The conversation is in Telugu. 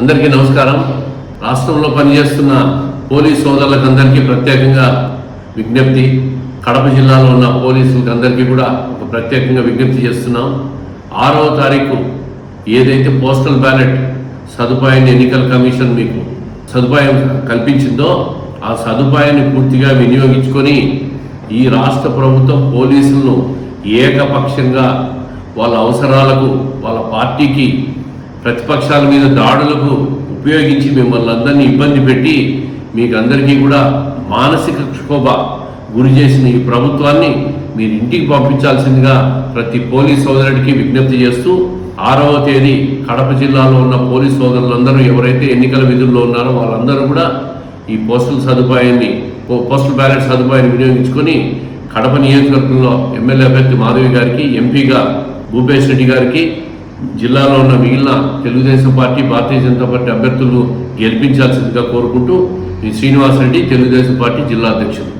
అందరికీ నమస్కారం. రాష్ట్రంలో పనిచేస్తున్న పోలీస్ సోదరులకు అందరికీ ప్రత్యేకంగా విజ్ఞప్తి. కడప జిల్లాలో ఉన్న పోలీసులకు అందరికీ కూడా ఒక ప్రత్యేకంగా విజ్ఞప్తి చేస్తున్నాం. ఆరవ తారీఖు ఏదైతే పోస్టల్ బ్యాలెట్ సదుపాయాన్ని ఎన్నికల కమిషన్ మీకు సదుపాయం కల్పించిందో ఆ సదుపాయాన్ని పూర్తిగా వినియోగించుకొని ఈ రాష్ట్ర ప్రభుత్వం పోలీసులను ఏకపక్షంగా వాళ్ళ అవసరాలకు వాళ్ళ పార్టీకి ప్రతిపక్షాల మీద దాడులకు ఉపయోగించి మిమ్మల్ని అందరినీ ఇబ్బంది పెట్టి మీకు అందరికీ కూడా మానసిక క్షోభ గురి చేసిన ఈ ప్రభుత్వాన్ని మీరు ఇంటికి పంపించాల్సిందిగా ప్రతి పోలీస్ సోదరుడికి విజ్ఞప్తి చేస్తూ ఆరవ తేదీ కడప జిల్లాలో ఉన్న పోలీస్ సోదరులందరూ ఎవరైతే ఎన్నికల విధుల్లో ఉన్నారో వాళ్ళందరూ కూడా ఈ పోస్టల్ సదుపాయాన్ని పోస్టల్ బ్యాలెట్ సదుపాయాన్ని వినియోగించుకొని కడప నియోజకవర్గంలో ఎమ్మెల్యే అభ్యర్థి మాధవి గారికి ఎంపీగా భూపేష్ రెడ్డి గారికి జిల్లాలో ఉన్న మిగిలిన తెలుగుదేశం పార్టీ భారతీయ జనతా పార్టీ అభ్యర్థులను గెలిపించాల్సిందిగా కోరుకుంటూ శ్రీనివాసరెడ్డి తెలుగుదేశం పార్టీ జిల్లా అధ్యక్షుడు